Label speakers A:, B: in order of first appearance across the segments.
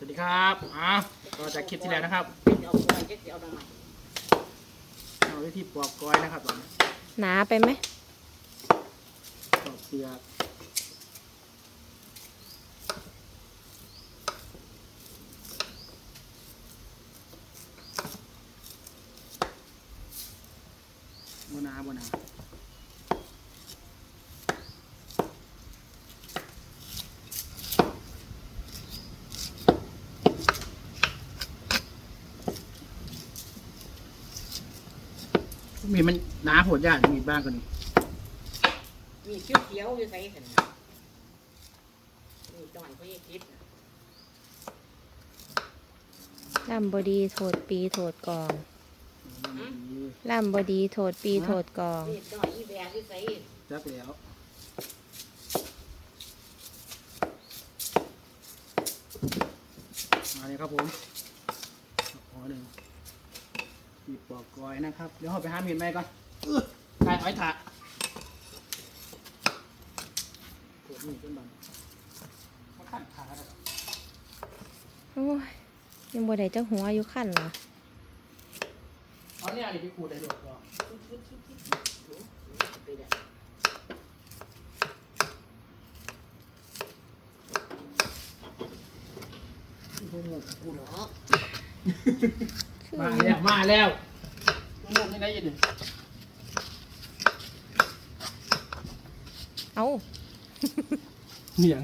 A: สวัสดีครับอะก็จากคลิปที่แล้วนะครับ
B: เอาก้อยเจ๊กเอาดอกไม้
A: เอาวิธีปอกกล้อยนะครับตอนนี้
C: หนาไปไหม
A: ปอกเปลือกบนาบนา มีมันหนาโหดยากมีบ้างกว่านี้
B: มีเขียวเขียวๆอยู่ใส่กันนะมีตอนเขาเยคิดนะ
C: ล่ำบดีโทษปีโทษกอง
A: อืม
C: ล่ำบดีโทษปีโทษกอง
B: มีตอนอีแบกอยู่ใส่
A: จักแล้วมาเลยครับผมขอหนึ่ง หยิบปอกกอยนะครับ เดี๋ยวเราไปหามีดไหมก่อนอื้อใครอ้อยถะกดมีดจนบันมาขั้นขาแล้ว
C: โอ้ยยังบ่ได้จักหัวอยู่ขั้นเหรอ
A: เอาเนี่ยอะไรไปขูดได้ด้วยก่อน
B: ไปเด้อ
A: พวกหมูกูเหรอ
C: คือ
A: มาแล้วมาแล้วพวกหมูนี่ได้ยินดิ
C: เอา
A: เหนียง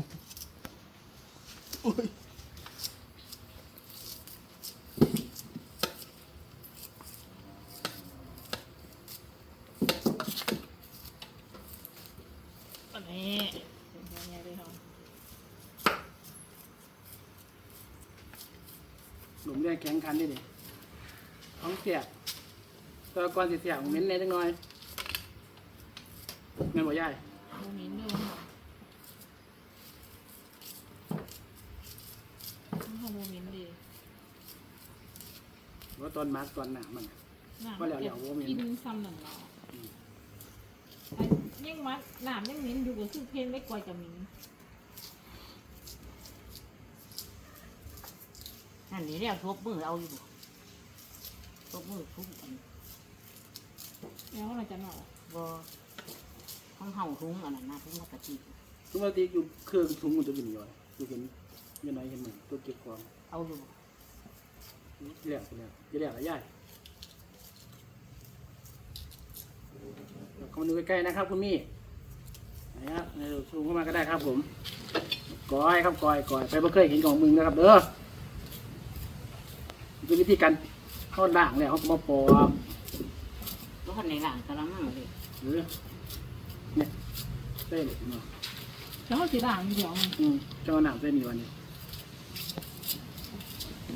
A: อันนี้หลุมเรียกแข็งคันดิดิ ท้องเสียบตัวก่อนสิเสียบเหม็นแน่จังหน่อยแม่นบ่ยาย
B: โมมินด้วยมันโมมินดี
A: ว่าตอนมาร์กตอนหนามัน
D: หนาม
A: ว่าแล้วเดี๋ยวโมมิน
D: กินซ้ำหนึ่งเราไอ้ยังมัดหนามยังมิ้นอยู่ก็คือเพลงไม่กว่าจะมิ้น
B: นั่นนี่เรียกทุบมือเอาอยู่ ทุบมือทุบอัน
D: แล้วเราจะหนอ
B: บ่ของเห่าทุงอันนั้นนะทุงมากระจิก
A: ทุกวันที่อยู่เครื่องถุงมันจะอยู่นี่วะอยู่เห็นอยังไงเห็นมันตัวเก็บของ
B: เอาอยู่
A: เรียกเรียกจะเรียกอะไรยายเข้ามาดูใกล้ๆนะครับคุณมี่ไหนฮะในซูมเข้ามาก็ได้ครับผมก้อยครับก้อยก้อยไปบ่เคยเห็นของมึงนะครับเด้อเป็นวิธีการ เขาด่างแล้วเขาก็มาปอก
B: แล้วคนในหลังกระมังเลย
A: หรือเนี่ยเส้นเนาะ
D: แล้วเขาสีด่างเดียว
A: อืมเจ้าหนามเส้นนี้วันนี้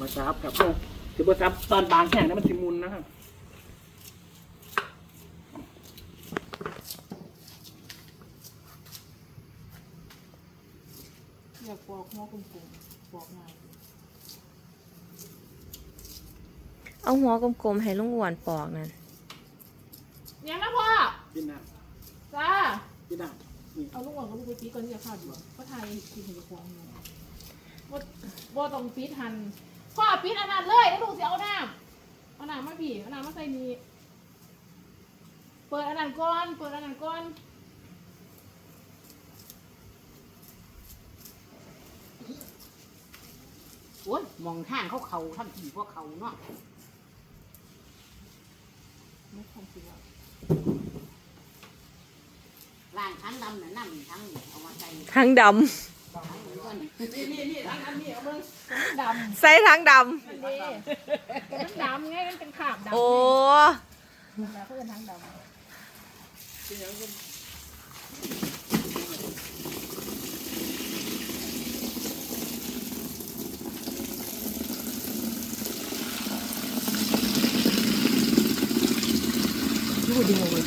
A: มาซับกับโอ้ถือว่าซับตอนบางแข็งนะมันสิมุนนะครับ
D: อยากปอกหัวกลมๆปอกง่าย
C: เอาหัวกลมๆให้ลุงอ้วนปอกนั่น
D: ยังนะพ่อ
A: กินน้
D: จ้าำ
A: กินน้ำนี่
D: เอาลูกอ่อนกับลูกไปปีก่อนที่จะเข้าดีกว่าเพราะไทยกินถึงจะควงอยู่ว่าว่าต้องปีทันพ่อปีอันนั้นเลยแล้วลูกจะเอาน้ำเอาน้ำมาบีเอาน้ำมาใส่นี่เปิดอันนั้นก่อนเปิดอันนั้นก่อน
B: โอ้ยมองทางเขาเขาทำทีพวกเขาเนาะ
D: ไม่ทำสิว่า
B: ล่างทั้งดำน่ะน้ำทั้งนี่เอามาใส่
C: ทั้งด
B: ทั้งเหมือนกัน
D: นี่นี่นี่อันอันนี้เอาเบิ้งดำำ
C: ใส่ทั้งด
D: มันดีแต่มันดำไงมันเป็นขาบำดำ
C: โอ้
D: แล้วเพื่อนทั้งดำ
A: ที่ คืดึงกไปเลย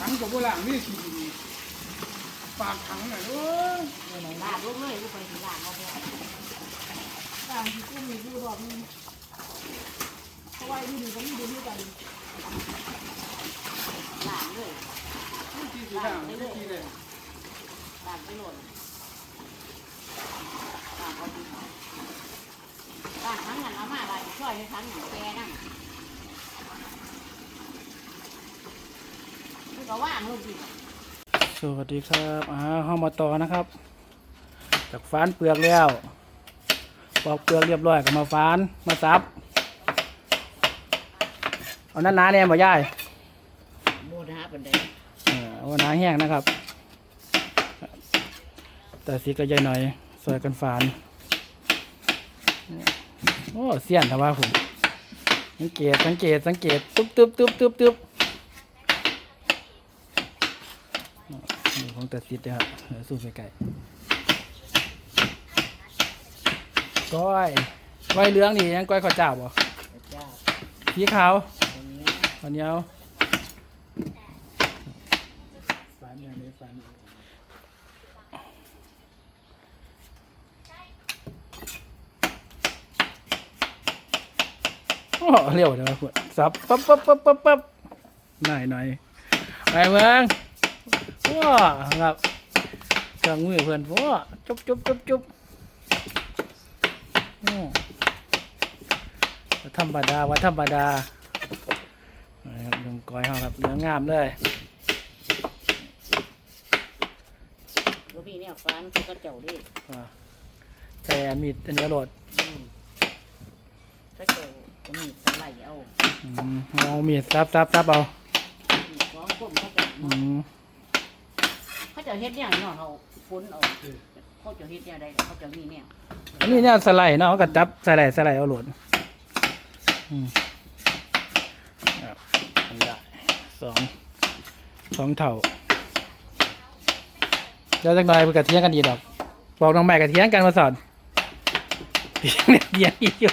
A: ถังกับโบราณนี่คือปากถังหน่อยด้วย
B: หลาดลงเลยกูไปถึงลาดเอาไป
D: ลางที่กูมีอยู่รอกนึเพราะว่าอยู่ดีก็มีดูด้วยกัน
B: ลาดเลย
A: ลาดไปเลย
B: ลาดไปหล่นลาดเอาดีลาดทั้งนั้นเอามาลาดช่วยทั้งนั้นแกนั่ง ก็ว่างลูกดิ
A: สวัสดีครับอ่าห้องมาต่อนะครับ จากฟานเปลือกแล้วปอกเปลือกเรียบร้อยก็มาฟานมาซับ เอาหนาๆเนี่ยบ่ย่าย
B: โบนะเป็นได
A: เออเอาหนาแห้งนะครับ แต่สีก็ใหญ่หน่อยสวยกันฟานโอ้เสียนแต่ว่าผมสังเกตสังเกตสังเกตตุ๊บตุ๊บตุ๊บตุ๊บตุ๊บนี่ ของแต่ติดนะครับสู้ไปไก่ก้อยก้อยเหลืองนี่ยังก้อยข้าวเจ้าบ่
B: พระเจ้า
A: สีขาว
B: ตรงนี้
A: ข้าวเหนียวฝันอย่างนี้ฝันโอ้เร็วเดี๋ยวคุณสับปั๊บปั๊บปั๊บปั๊บปั๊บหน่อยหน่อยไปเมือง ว้าครับเครื่องมือเพื่อนว้าจุ๊บจุ๊บจุ๊บจุ๊บอืมธรรมดาว่าธรรมดานะครับลงก้อยเขาครับเนื้องามเลย
B: ลูกพี่เนี่ยฟันเขาก็เจ้าดิ
A: อ่าแต่มีดอันนี้อรด
B: อืมเขาเจ้าก็มีสไลด์เอา
A: อืมเอามีดซับซับซับเอา
B: มีสองคนเขาเจะ
A: อืม
B: เขาเจะเฮ็ดเนี่ยเนาะเขาฟุ้นเอาเขาจะเฮ็ดเนี่ยใดเขาจะมีเนี่ย
A: อันนี้เนี่ยสไลด์เนาะก็จับสไลด์สไลด์เอาโหลดอืมครับได้สองสองเท่าแล้วจักหน่อยเพื่อกระเทียงกันดีดอกบอกน้องแม่กระเทียงกันมาสอนเทียงเนี่ยเทียงอีกอยู่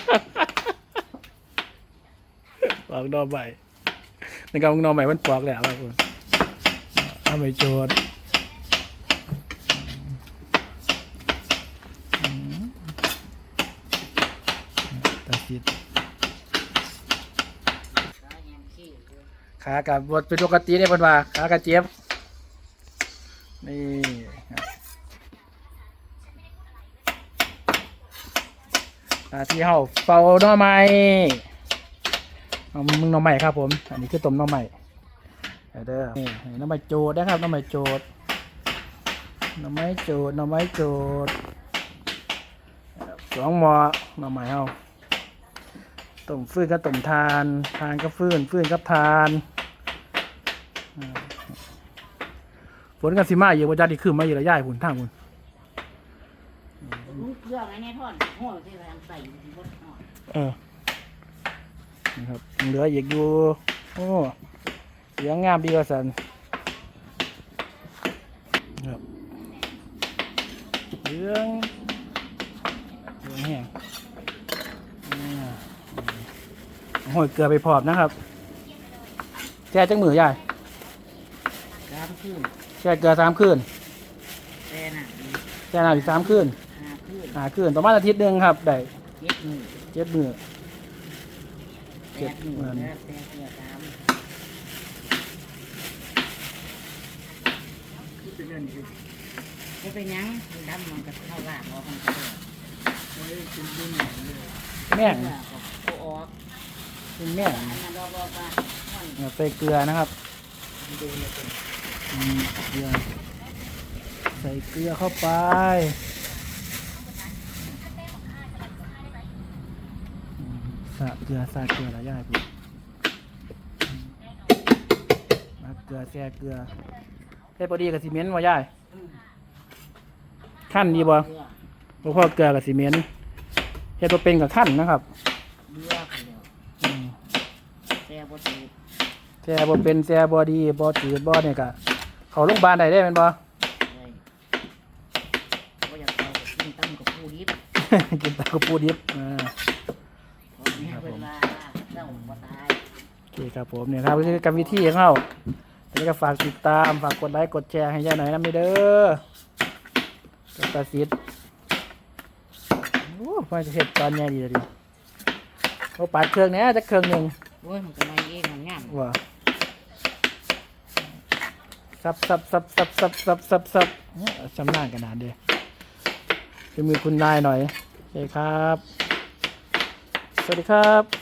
A: บอกน้องใหม่ในกำน้องใหม่มันปอกแล้วครับคุณเอาไปโจทย์ ตาซิด
B: ขาแยงขี้อยู่
A: ขากับบทเป็นปกติเนี่ยเพิ่นว่าขากระเจี๊ยบนี่ครับตาที่เฮาเป่าหน่อไม้มึงหน่อไม้ครับผม อันนี้คือต้มหน่อไม้เด้อนี่หน่อไม้โจดนะครับหน่อไม้โจดหน่อไม้โจดหน่อไม้โจดสองหม้อหน่อไม้เฮา ต้มฟืนกับต้มทาน ทานกับฟืนฟืนกับทานอ่าฝนกับสิมาเยอะว่าจะดีขึ้นมาเยอะระย่ายพุ่นทางพุ่น
B: ลุงเกลือไงเนี่ยท่อนหัวที่เราใส่อยู่ที่บนหัว
A: เออนะครับเหลืออีกอยู่โอ้เหลืองงามดีกว่าสันครับเหลืองเหลืองแห้งอ่า โอ้ยเกลือไปพร้อมนะครับแช่จังมือยาย
B: สามคืน
A: แช่เกลือสามคืน
B: แต่น่ะ
A: แช่น้ำอีกสามคืน
B: ห้าคืน
A: หาคืนประมาณอาทิตย์หนึ่งครับได้
B: เจ็ดมือ
A: เจ็ดมือ
B: แปดมือแล้วแต่เกลือสามจะเป็นหยังดำมันก็เข้าล่างออกมันก็เลย
A: แม่ง
B: เกลือก็เอาออก
A: เป็นแม่ง
B: อันนั้นเราบอกว่ามัน
A: ใส่เกลือนะครับอืมเกลือใส่เกลือเข้าไปอืมสาเกลือสาเกลือแล้วย่ายพี่มาเกลือแช่เกลือเฮ็ดพอดีกับซีเมนต์ว่าย่ายขั้นดีบ่
B: เกลือ
A: บ่พอเกลือกับซีเมนต์เฮ็ดบ่เป็นกับขั้นนะครับ
B: เลือกไปแล้ว
A: อืม
B: แต่ บ่ถูก
A: แช่บ่เป็นแช่บ่ดีบ่จืดบ่เนี่ยก็เข้าโรงพยาบาลได้ได้แม่นบ่
B: เลยบ่อยากเอาก็กินตั้งกับผู้ดิบ
A: กินตะกปูดิบอ่า
B: เพราะนี่เวลาเจ้าบ่ตาย
A: โอเคครับผมเนี่ยครับคือกรรมวิธีของเขาแล้วก็ฝากติดตามฝากกดไลค์กดแชร์ให้ยายหน่อยนะไม่เด้อกับตาซิดโอ้มาจะเห็ดตอนใหญ่ดีเลยดิโอ้ปัดเครื่องเนี้ยจะเครื่องหนึ่ง
B: โอ้ยมันก็มาเองมันงาม
A: ว่าซับซับซับซับซับซับซับซับเนี่ยชำนาญขนาดเดียเป็นมือคุณนายหน่อยโอเคครับ สวัสดีครับ